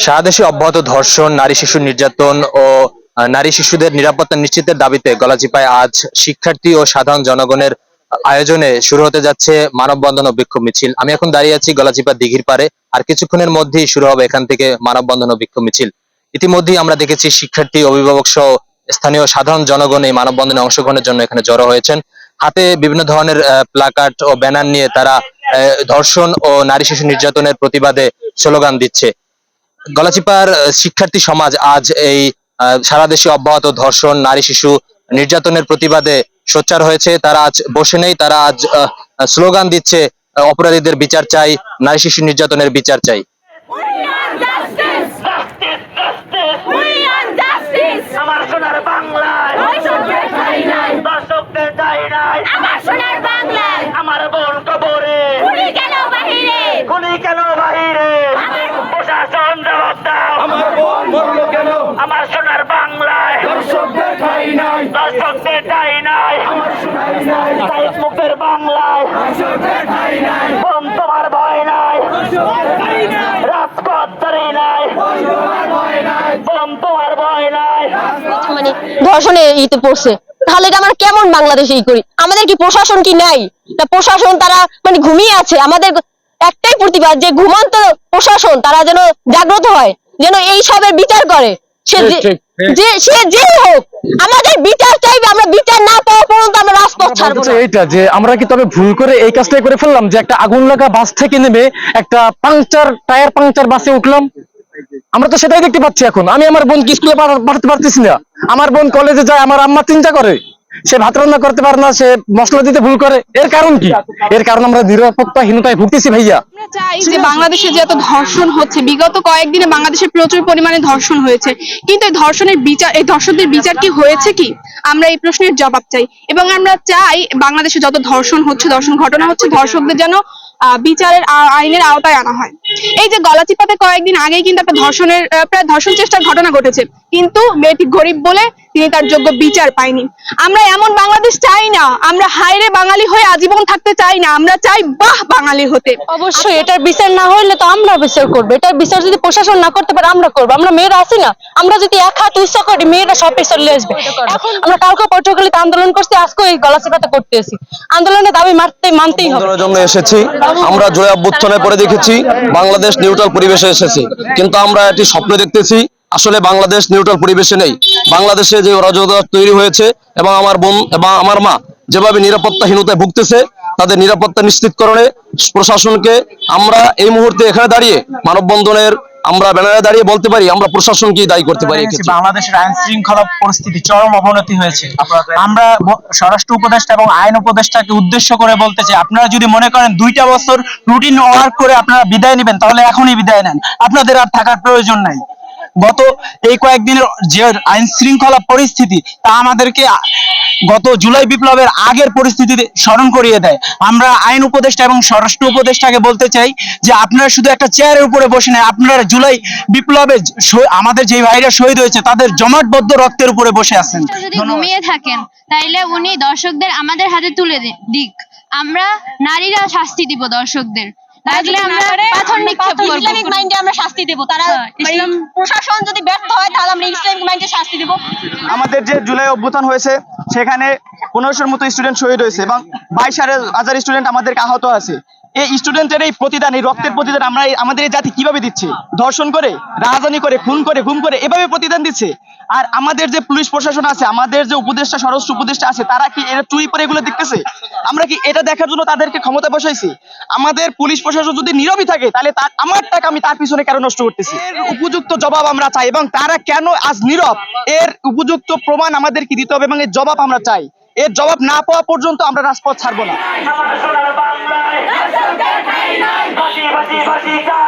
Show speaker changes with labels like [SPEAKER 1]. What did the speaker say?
[SPEAKER 1] সারা দেশে অব্যাহত ধর্ষণ, নারী, শিশু নির্যাতন ও নারী শিশুদের নিরাপত্তা নিশ্চিতের দাবিতে গলাচিপায় আজ শিক্ষার্থী ও সাধারণ জনগণের আয়োজনে শুরু হতে যাচ্ছে মানববন্ধন ও বিক্ষোভ মিছিল। আমি এখন দাঁড়িয়ে আছি গলাচিপা দিঘির পারে আর কিছুক্ষণের মধ্যেই শুরু হবে এখান থেকে মানববন্ধন ও বিক্ষোভ মিছিল। ইতিমধ্যেই আমরা দেখেছি শিক্ষার্থী, অভিভাবক সহ স্থানীয় সাধারণ জনগণ এই মানববন্ধনে অংশগ্রহণের জন্য এখানে জড়ো হয়েছেন। হাতে বিভিন্ন ধরনের প্লাকার্ড ও ব্যানার নিয়ে তারা ধর্ষণ ও নারী শিশু নির্যাতনের প্রতিবাদে স্লোগান দিচ্ছে। গলাচিপার শিক্ষার্থী সমাজ আজ এই সারা দেশে অব্যাহত ধর্ষণ, নারী, শিশু নির্যাতনের প্রতিবাদে সোচ্চার হয়েছে। তারা আজ বসে নেই, তারা আজ স্লোগান দিচ্ছে অপরাধীদের বিচার চাই, নারী, শিশু নির্যাতনের বিচার চাই
[SPEAKER 2] We want justice!
[SPEAKER 3] Justice, justice!
[SPEAKER 2] We want justice!
[SPEAKER 3] আমার সোনার বাংলায়
[SPEAKER 2] দর্শকদের ঠাঁই নাই
[SPEAKER 3] দর্শকদের চাই নাই
[SPEAKER 2] আমার সোনার বাংলায়
[SPEAKER 3] আমার বোন কবরে
[SPEAKER 2] উনি কেন বাহিরে
[SPEAKER 3] খুনি কেন বাহিরে প্রশাসন জবাব দাও
[SPEAKER 4] আমার বোন মরলো কেন
[SPEAKER 3] আমার সোনার বাংলায়
[SPEAKER 4] দর্শকদের ঠাই নাই
[SPEAKER 3] দর্শকদের চাই নাই
[SPEAKER 4] আমার শোনাই নাই
[SPEAKER 3] সাইদ মুখের বাংলায়
[SPEAKER 4] দর্শকদের ঠাই নাই
[SPEAKER 3] বোন তোমার ভয় নাই
[SPEAKER 4] দর্শকদের ঠাই নাই
[SPEAKER 3] রাজপথ ধরে নাই
[SPEAKER 4] তোমার ভয় নাই
[SPEAKER 3] বোন তোমার ভয় নাই
[SPEAKER 5] মানে ধর্ষণে ইতে পড়ছে। তাহলে এটা আমরা কেমন বাংলাদেশে ই করি? আমাদের কি প্রশাসন কি নাই? তা প্রশাসন তারা মানে ঘুমিয়ে আছে। আমাদের একটাই প্রতিবাদ যে ঘুমন্ত প্রশাসন তারা যেন জাগ্রত হয় যেন এই সবের বিচার করে। সে যে- যে সে যে হোক আমাদের বিচার চাইবে আমরা বিচার না পাওয়া পর্যন্ত আমরা রাজপথ ছাড়বো
[SPEAKER 6] বলতে
[SPEAKER 5] না।
[SPEAKER 6] চাই যে আমরা কি তবে ভুল করে এই কাজটাই করে ফেললাম? যে একটা আগুন লাগা বাস থেকে নেমে একটা পাংচার টায়ার পাংচার বাসে উঠলাম? আমরা তো সেটাই দেখতে পাচ্ছি এখন। আমি আমার বোনকে স্কুলে পাঠাতে পারতেছি না। আমার বোন কলেজে যায়, আমার আম্মা চিন্তা করে। সে ভাত রান্না করতে পারে না, সে মশলা দিতে ভুল করে। এর কারণ কি? এর কারণ আমরা নিরাপত্তাহীনতায় ভুগতেছি, ভাইয়া।
[SPEAKER 7] কয়েকদিনে বাংলাদেশে প্রচুর পরিমাণে ধর্ষণ হয়েছে। কিন্তু ধর্ষণের বিচার এই বিচার কি হয়েছে কি? আমরা এই প্রশ্নের জবাব চাই। এবং আমরা চাই বাংলাদেশে যত ধর্ষণ হচ্ছে, ধর্ষণ ঘটনা হচ্ছে, ধর্ষকদের যেন বিচারের আইনের আওতায় আনা হয়। এই যে গলাচিপাতে কয়েকদিন আগেই কিন্তু একটা ধর্ষণের প্রায় ধর্ষণ চেষ্টার ঘটনা ঘটেছে। কিন্তু মেয়েটি গরিব বলে তিনি তার যোগ্য বিচার পায়নি। আমরা এমন বাংলাদেশ চাই না। আমরা হায়রে বাঙালি হয়ে আজীবন থাকতে চাই না। আমরা চাই বাহ বাঙালি হতে।
[SPEAKER 5] অবশ্যই এটার বিচার না হইলে তো আমরা বিচার করব। এটার বিচার যদি প্রশাসন না করতে পারে আমরা করব। আমরা মেয়েরা আছি না। আমরা যদি এক হাত উৎসাহ করি মেয়েরা সব বিচার নিয়ে আসবে। এখন আমরা কালকে পটুয়াখালীতে আন্দোলন করছি আজকে ওই গলাচিপাতে করতে আসি আন্দোলনের দাবি মারতে মানতেই হবে।
[SPEAKER 8] জন্য এসেছি। আমরা জয় অভ্যুত্থানের পরে দেখেছি বাংলাদেশ নিউট্রাল পরিবেশে এসেছে। কিন্তু আমরা এটি স্বপ্ন দেখতেছি আসলে বাংলাদেশ নিউট্রাল পরিবেশে নেই। বাংলাদেশে যে অরাজকতা তৈরি হয়েছে এবং আমার বোন এবং আমার মা যেভাবে নিরাপত্তাহীনতায় ভুগতেছে তাদের নিরাপত্তা নিশ্চিতকরণে প্রশাসনকে আমরা এই মুহূর্তে এখানে দাঁড়িয়ে মানববন্ধনের আমরা ব্যানারে দাঁড়িয়ে বলতে পারি আমরা প্রশাসনকেই দায়ী করতে পারি।
[SPEAKER 9] বাংলাদেশের আইন শৃঙ্খলা পরিস্থিতি চরম অবনতি হয়েছে। আমরা স্বরাষ্ট্র উপদেষ্টা এবং আইন উপদেষ্টাকে উদ্দেশ্য করে বলতে চাই আপনারা যদি মনে করেন দুইটা বছর রুটিন ওয়ার্ক করে আপনারা বিদায় নেবেন তাহলে এখনই বিদায় নেন। আপনাদের আর থাকার প্রয়োজন নাই। গত এই কয়েকদিনের যে আইন শৃঙ্খলা পরিস্থিতি তা আমাদেরকে গত জুলাই বিপ্লবের আগের পরিস্থিতি স্মরণ করিয়ে দেয়। আমরা আইন উপদেষ্টা এবং স্বরাষ্ট্র উপদেষ্টাকে বলতে চাই যে আপনারা শুধু একটা চেয়ারের উপরে বসে নেয় আপনারা জুলাই বিপ্লবে আমাদের যে ভাইরা শহীদ হয়েছে তাদের জমাটবদ্ধ রক্তের উপরে বসে আছেন।
[SPEAKER 10] যদি ঘুমিয়ে থাকেন তাইলে উনি দর্শকদের আমাদের হাতে তুলে দিক। আমরা নারীরা শাস্তি দিব দর্শকদের। লাগলে আমরা পাথর নিক্ষেপ করব।
[SPEAKER 5] ইসলামিক মাইন্ডে আমরা শাস্তি দেব। তারা
[SPEAKER 10] হ্যাঁ,
[SPEAKER 5] মানে
[SPEAKER 10] ইসলাম-
[SPEAKER 5] প্রশাসন যদি ব্যর্থ হয় তাহলে আমরা ইসলামিক মাইন্ডে শাস্তি দেব।
[SPEAKER 9] আমাদের যে জুলাই অভ্যুত্থান হয়েছে সেখানে পনেরোশোর মতো স্টুডেন্ট শহীদ হয়েছে এবং বাইশ হাজার স্টুডেন্ট আমাদেরকে আহত আছে। এই স্টুডেন্টের এই প্রতিদান এই রক্তের প্রতিদান আমরা আমাদের এই জাতি কীভাবে দিচ্ছে? ধর্ষণ করে রাজধানী করে খুন করে গুম করে এভাবে প্রতিদান দিচ্ছে। আর আমাদের যে পুলিশ প্রশাসন আছে আমাদের যে উপদেষ্টা স্বরাষ্ট্র উপদেষ্টা আছে তারা কি এরা চুরি করে এগুলো দেখতেছে? আমরা কি এটা দেখার জন্য তাদেরকে ক্ষমতা বসাইছি? আমাদের পুলিশ প্রশাসন যদি নীরবই থাকে তাহলে তার আমার টাকা আমি তার পিছনে কেন নষ্ট করতেছি? এর উপযুক্ত জবাব আমরা চাই এবং তারা কেন আজ নীরব? এর উপযুক্ত প্রমাণ আমাদেরকে দিতে হবে এবং এর জবাব আমরা চাই। এর জবাব না পাওয়া পর্যন্ত আমরা রাজপথ ছাড়বো না।
[SPEAKER 3] ফাঁসি ফাঁসি ফাঁসি